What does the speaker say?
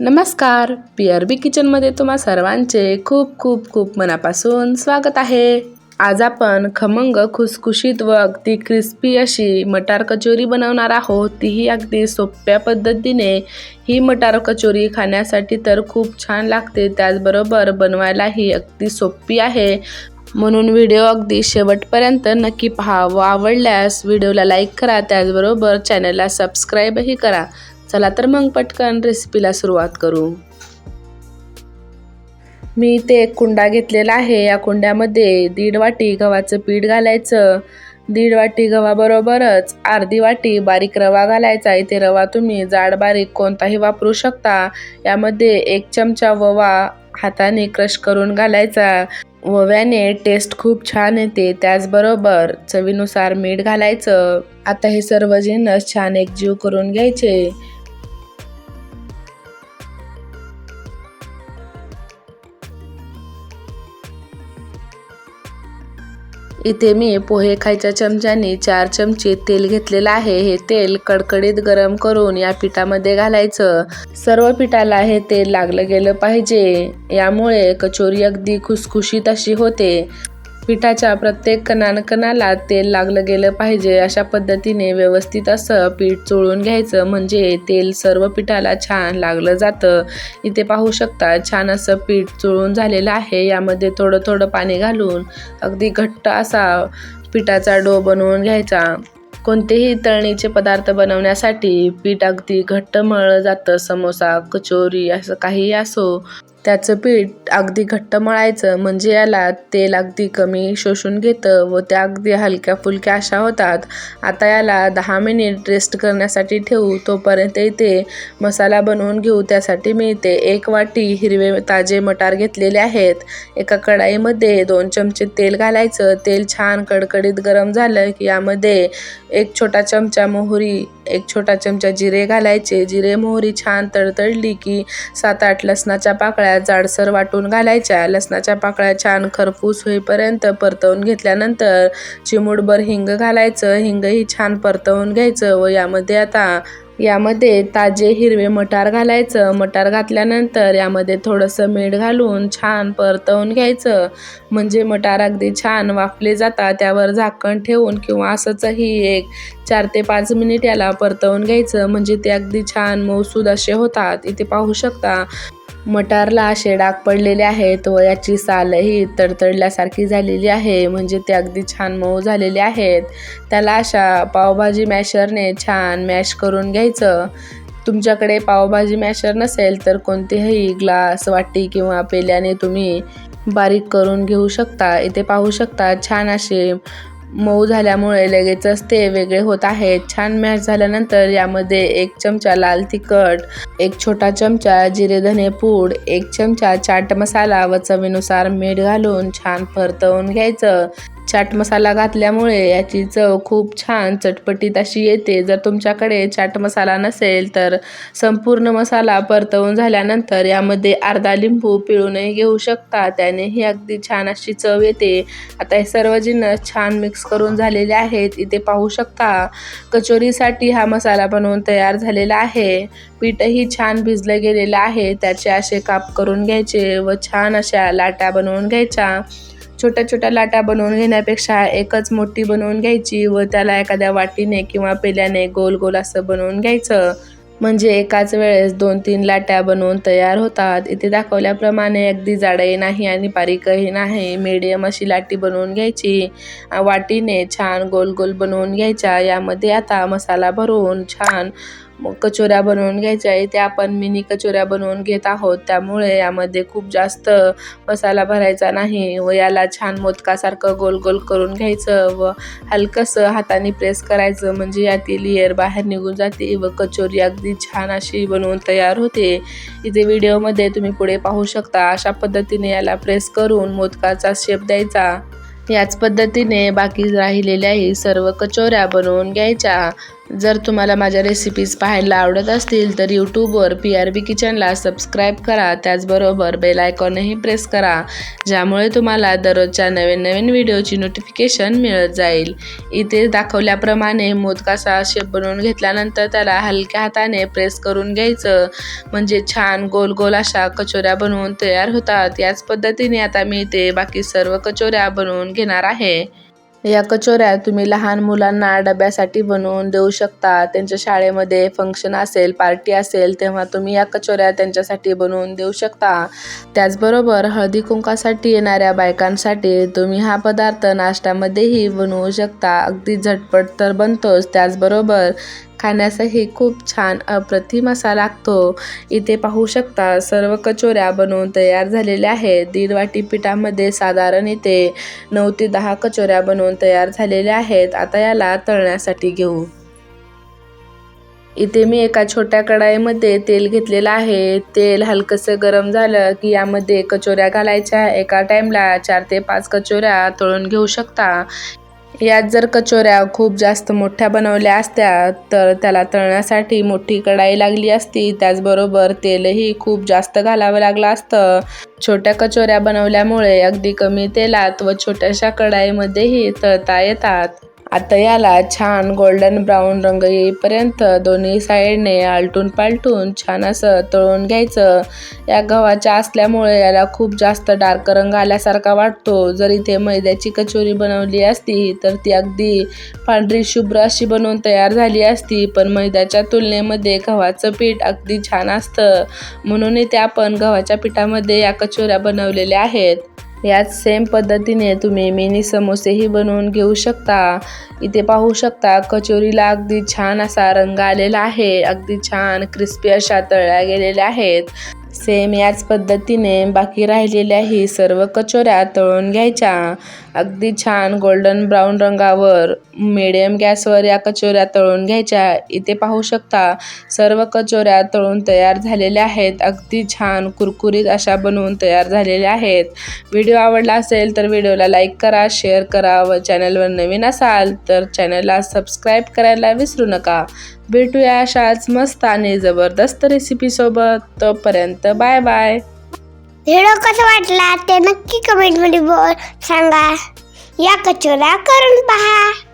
नमस्कार. P R बी किचनमध्ये तुम्हा सर्वांचे खूप खूप खूप मनापासून स्वागत आहे. आज आपण खमंग खुसखुशीत व अगदी क्रिस्पी अशी मटार कचोरी बनवणार आहोत. तीही अगदी सोप्या पद्धतीने ही मटार कचोरी खाण्यासाठी तर खूप छान लागते. त्याचबरोबर बनवायलाही अगदी सोपी आहे. म्हणून व्हिडिओ अगदी शेवटपर्यंत नक्की पहा व आवडल्यास व्हिडिओला लाईक करा. त्याचबरोबर चॅनलला सबस्क्राईबही करा. चला तर मग पटकन रेसिपीला सुरुवात करू. मी इथे एक कुंडा घेतलेला आहे. या कुंड्यामध्ये दीड वाटी गव्हाचं पीठ घालायचं. दीड वाटी गव्हाबरोबरच अर्धी वाटी बारीक रवा घालायचा. इथे रवा तुम्ही जाड बारीक कोणताही वापरू शकता. यामध्ये एक चमचा ववा हाताने क्रश करून घालायचा. वव्याने टेस्ट खूप छान येते. त्याचबरोबर चवीनुसार मीठ घालायचं. आता हे सर्व जिन्नस छान एकजीव करून घ्यायचे. इथे मी पोहे खायच्या चमच्याने चार चमचे तेल घेतलेलं आहे. हे तेल कडकडीत गरम करून या पिठामध्ये घालायचं. सर्व पिठाला हे तेल लागलं गेलं पाहिजे. यामुळे कचोरी अगदी खुसखुशीत अशी होते. पिठाच्या प्रत्येक कणानकणाला तेल लागलं गेलं पाहिजे अशा पद्धतीने व्यवस्थित असं पीठ चोळून घ्यायचं. म्हणजे तेल सर्व पिठाला छान लागलं जातं. इथे पाहू शकता छान असं पीठ चोळून झालेलं आहे. यामध्ये थोडं थोडं पाणी घालून अगदी घट्ट असा पिठाचा डो बनवून घ्यायचा. कोणतेही तळणीचे पदार्थ बनवण्यासाठी पीठ अगदी घट्ट मळलं जातं. समोसा कचोरी असं काही असो. त्याचं पीठ अगदी घट्ट मळायचं म्हणजे याला तेल अगदी कमी शोषून घेतं व त्या अगदी हलक्या फुलक्या अशा होतात. आता याला दहा मिनिट रेस्ट करण्यासाठी ठेवू तोपर्यंत इथे मसाला बनवून घेऊ त्यासाठी मी इथे एक वाटी हिरवे ताजे मटार घेतलेले आहेत. एका कढाईमध्ये दोन चमचे तेल घालायचं. तेल छान कडकडीत गरम झालं की यामध्ये एक छोटा चमचा मोहरी एक छोटा चमचा जिरे घालायचे. जिरे मोहरी छान तडतडली की सात आठ लसणाच्या पाकळ्या जाडसर वाटून घालायच्या. लसणाच्या पाकळ्या छान खरपूस होईपर्यंत परतवून घेतल्यानंतर चिमूटभर हिंग घालायचं. हिंगही छान परतवून घ्यायचं व यामध्ये आता यामध्ये ताजे हिरवे मटार घालायचं मटार घातल्यानंतर यामध्ये थोडंसं मीठ घालून छान परतवून घ्यायचं. म्हणजे मटार अगदी छान वाफले जातात त्यावर झाकण ठेवून किंवा असंचही एक चार ते पाच मिनिट याला परतवून घ्यायचं. म्हणजे ते अगदी छान मौसूद असे होतात. इथे पाहू शकता. मटारला असे डाग पडलेले आहेत व याची सालही तडतडल्यासारखी झालेली आहे. म्हणजे ते अगदी छान मऊ झालेले आहेत. त्याला अशा पावभाजी मॅशरने छान मॅश करून घ्यायचं. तुमच्याकडे पावभाजी मॅशर नसेल तर कोणतेही ग्लास वाटी किंवा पेल्याने तुम्ही बारीक करून घेऊ शकता. इथे पाहू शकता छान असे मऊ झाल्यामुळे लगेचच ते वेगळे होत आहेत. छान मॅश झाल्यानंतर यामध्ये एक चमचा लाल तिखट एक छोटा चमचा जिरे धने पूड एक चमचा चाट मसाला व चवीनुसार मीठ घालून छान परतवून घ्यायचं. चाट मसाला घातल्यामुळे याची चव खूप छान चटपटीत अशी येते. जर तुमच्याकडे चाट मसाला नसेल तर संपूर्ण मसाला परतवून झाल्यानंतर यामध्ये अर्धा लिंबू पिळूनही घेऊ शकता. त्यानेही अगदी छान अशी चव येते. आता हे सर्व जिन्नस छान मिक्स करून झालेले आहेत. इथे पाहू शकता कचोरीसाठी हा मसाला बनवून तयार झालेला आहे. पीठही छान भिजलं गेलेलं आहे. त्याचे असे काप करून घ्यायचे व छान अशा लाटा बनवून घ्यायच्या. छोट्या छोट्या लाटा बनवून घेण्यापेक्षा एकच मोठी बनवून घ्यायची व त्याला एखाद्या वाटीने किंवा पेल्याने गोल गोल असं बनवून घ्यायचं. म्हणजे एकाच वेळेस दोन तीन लाट्या बनवून तयार होतात. इथे दाखवल्याप्रमाणे अगदी जाडही नाही आणि बारीकही नाही. मीडियम अशी लाटी बनवून घ्यायची. वाटीने छान गोल गोल बनवून घ्यायच्या. यामध्ये आता मसाला भरून छान मग कचोऱ्या बनवून घ्यायच्या इथे आपण मिनी कचोऱ्या बनवून घेत आहोत. त्यामुळे यामध्ये खूप जास्त मसाला भरायचा नाही व याला छान मोदकासारखं गोल गोल करून घ्यायचं व हलकंसं हाताने प्रेस करायचं. म्हणजे यातील लेअर बाहेर निघून जाते व कचोरी अगदी छान अशी बनवून तयार होते. इथे व्हिडिओमध्ये तुम्ही पुढे पाहू शकता. अशा पद्धतीने याला प्रेस करून मोदकाचा शेप द्यायचा. याच पद्धतीने बाकी राहिलेल्याही सर्व कचोऱ्या बनवून घ्यायच्या. जर तुम्हाला माझ्या रेसिपीज पाहायला आवडत असतील तर यूट्यूबवर पी आर बी किचनला सबस्क्राईब करा. त्याचबरोबर बेल आयकॉनही प्रेस करा ज्यामुळे तुम्हाला दररोजच्या नवीन नवीन व्हिडिओची नोटिफिकेशन मिळत जाईल. इथे दाखवल्याप्रमाणे मोदकाचा शेप बनवून घेतल्यानंतर त्याला हलक्या हाताने प्रेस करून घ्यायचं. म्हणजे छान गोल गोल अशा कचोऱ्या बनवून तयार होतात. याच पद्धतीने आता मी इथे बाकी सर्व कचोऱ्या बनवून घेणार आहे. या कचोऱ्या तुम्ही लहान मुलांना डब्यासाठी बनवून देऊ शकता. त्यांच्या शाळेमध्ये फंक्शन असेल पार्टी असेल तेव्हा तुम्ही या कचोऱ्या त्यांच्यासाठी बनवून देऊ शकता. त्याचबरोबर हळदी कुंकासाठी येणाऱ्या बायकांसाठी तुम्ही हा पदार्थ नाश्त्यामध्येही बनवू शकता. अगदी झटपट तर बनतोच. त्याचबरोबर खाण्यासही खूप छान अप्रतिम असा लागतो. इथे पाहू शकता सर्व कचोऱ्या बनवून तयार झालेल्या आहेत. दीड वाटी पिठामध्ये साधारण इथे नऊ ते दहा कचोऱ्या बनवून तयार झालेल्या आहेत. आता याला तळण्यासाठी घेऊ. इथे मी एका छोट्या कढाईमध्ये तेल घेतलेलं आहे. तेल हलकंसं गरम झालं की यामध्ये कचोऱ्या घालायच्या. एका टाईमला चार ते पाच कचोऱ्या तळून घेऊ शकता. यात जर कचोऱ्या खूप जास्त मोठ्या बनवल्या असत्या तर त्याला तळण्यासाठी मोठी कढाई लागली असती. त्याचबरोबर तेलही खूप जास्त घालावं लागलं असतं. छोट्या कचोऱ्या बनवल्यामुळे अगदी कमी तेलात व छोट्याशा कढाईमध्येही तळता येतात. आता याला छान गोल्डन ब्राऊन रंग येईपर्यंत दोन्ही साईडने आलटून पालटून छान असं तळून घ्यायचं. या गव्हाच्या असल्यामुळे याला खूप जास्त डार्क रंग आल्यासारखा वाटतो. जर इथे मैद्याची कचोरी बनवली असती तर ती अगदी पांढरी शुभ्र अशी बनवून तयार झाली असती. पण मैद्याच्या तुलनेमध्ये गव्हाचं पीठ अगदी छान असतं. म्हणून इथे आपण गव्हाच्या पिठामध्ये या कचोऱ्या बनवलेल्या आहेत. याच सेम पद्धतीने तुम्ही मिनी समोसेही बनवून घेऊ शकता. इथे पाहू शकता कचोरीला अगदी छान असा रंग आलेला आहे. अगदी छान क्रिस्पी अशा तळल्या गेलेल्या आहेत. सेम याच पद्धतीने बाकी राहिलेल्याही सर्व कचोऱ्या तळून घ्यायच्या. अगदी छान गोल्डन ब्राऊन रंगावर मिडियम गॅसवर या कचोऱ्या तळून घ्यायच्या. इथे पाहू शकता सर्व कचोऱ्या तळून तयार झालेल्या आहेत. अगदी छान कुरकुरीत अशा बनवून तयार झालेल्या आहेत. व्हिडिओ आवडला असेल तर व्हिडिओला लाईक करा शेअर करा व चॅनलवर नवीन असाल तर चॅनलला सबस्क्राईब करायला विसरू नका. भेटूया अशाच मस्त आणि जबरदस्त रेसिपीसोबत तोपर्यंत बाय बाय व्हिडिओ कसा वाटला ते नक्की कमेंटमध्ये बोल सांगा. या कचोऱ्या करून पहा.